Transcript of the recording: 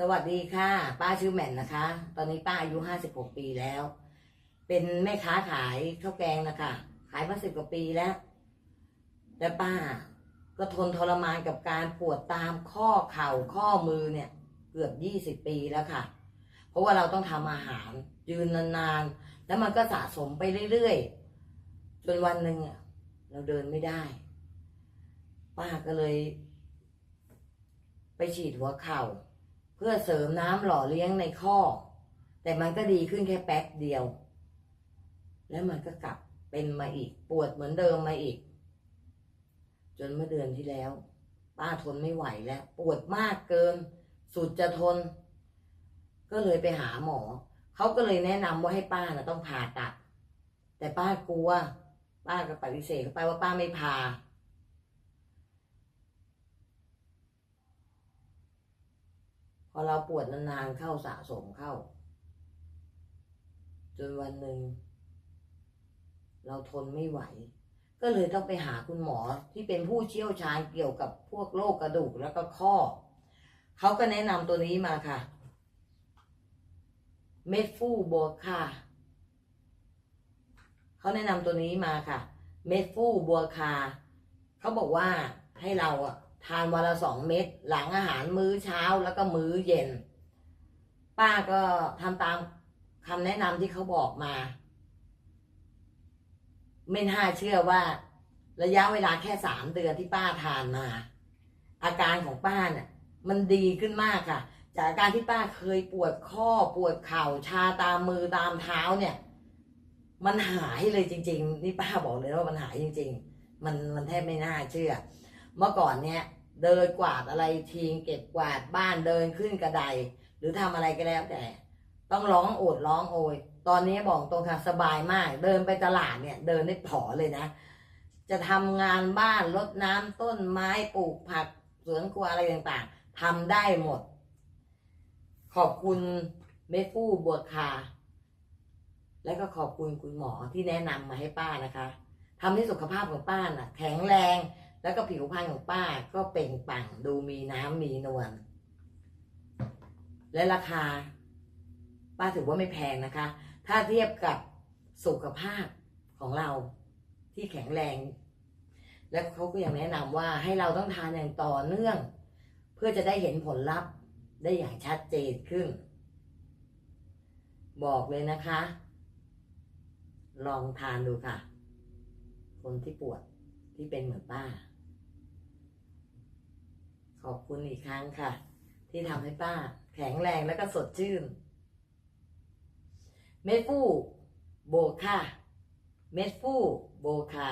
สวัสดีค่ะ ป้าชื่อแหม่นนะคะ ตอนนี้ป้าอายุห้าสิบหกปีแล้ว เป็นแม่ค้าขายข้าวแกงนะคะ ขายมาสิบกว่าปีแล้ว แต่ป้าก็ทนทรมานกับการปวดตามข้อเข่าข้อมือเนี่ย เกือบยี่สิบปีแล้วค่ะ เพราะว่าเราต้องทำอาหารยืนนานๆ แล้วมันก็สะสมไปเรื่อยๆ จนวันหนึ่งเราเดินไม่ได้ ป้าก็เลย ไปฉีดหัวเข่า เพื่อเสริมน้ำหล่อเลี้ยงในข้อ แต่มันก็ดีขึ้นแค่แป๊บเดียว แล้วมันก็กลับเป็นมาอีกปวดเหมือนเดิมมาอีก จนเมื่อเดือนที่แล้ว ป้าทนไม่ไหวแล้ว ปวดมากเกิน สุดจะทน ก็เลยไปหาหมอ เขาก็เลยแนะนำว่าให้ป้านะต้องผ่าตัด แต่ป้ากลัว ป้าก็ปฏิเสธเข้าไปว่าป้าไม่ผ่า อเราปวดนานๆเข้าสะสมเข้า จนวันหนึ่ง เราทนไม่ไหว ก็เลยต้องไปหาคุณหมอที่เป็นผู้เชี่ยวชาญเกี่ยวกับพวกโรคกระดูกแล้วก็ข้อ เขาก็แนะนำตัวนี้มาค่ะ เมดฟูโบคาเขาแนะนำตัวนี้มาค่ะ เมดฟูบัวคา เขาบอกว่าให้เราอะ ทานวันละสองเม็ดหลังอาหารมื้อเช้าแล้วก็มื้อเย็น ป้าก็ทำตามคำแนะนำที่เขาบอกมา ไม่น่าเชื่อว่า ระยะเวลาแค่สามเดือนที่ป้าทานมา อาการของป้าเนี่ยมันดีขึ้นมากค่ะ จากอาการที่ป้าเคยปวดข้อปวดเข่าชาตามมือตามเท้าเนี่ย มันหายเลยจริง ๆ นี่ป้าบอกเลยว่ามันหายจริง ๆ มันมันแทบไม่น่าเชื่อ เมื่อก่อนเนี่ย เดินกวาดอะไรทิ้งเก็บกวาดบ้านเดินขึ้นกระไดหรือทำอะไรก็แล้วแต่ ต้องร้องโอดร้องโอย ตอนนี้บอกตรงค่ะสบายมาก เดินไปตลาดเนี่ย เดินได้ผอเลยนะ จะทำงานบ้านรดน้ำต้นไม้ปลูกผักสวนครัวอะไรต่างๆทำได้หมด ขอบคุณเมฟู่บัวคา และก็ขอบคุณคุณหมอที่แนะนำมาให้ป้านะคะทำให้สุขภาพของป้าน่ะ แข็งแรง แล้วก็ผิวพรรณของป้าก็เปล่งปลั่งดูมีน้ำมีนวลและราคา ป้าถือว่าไม่แพงนะคะ ถ้าเทียบกับสุขภาพของเราที่แข็งแรง และเขาก็ยังแนะนำว่าให้เราต้องทานอย่างต่อเนื่อง เพื่อจะได้เห็นผลลัพธ์ได้อย่างชัดเจนขึ้น บอกเลยนะคะ ลองทานดูค่ะ คนที่ปวดที่เป็นเหมือนป้า ขอบคุณอีกครั้งค่ะ ที่ทำให้ป้า แข็งแรงและก็สดชื่น เม็ดฟูโบคาเม็ดฟูโบคา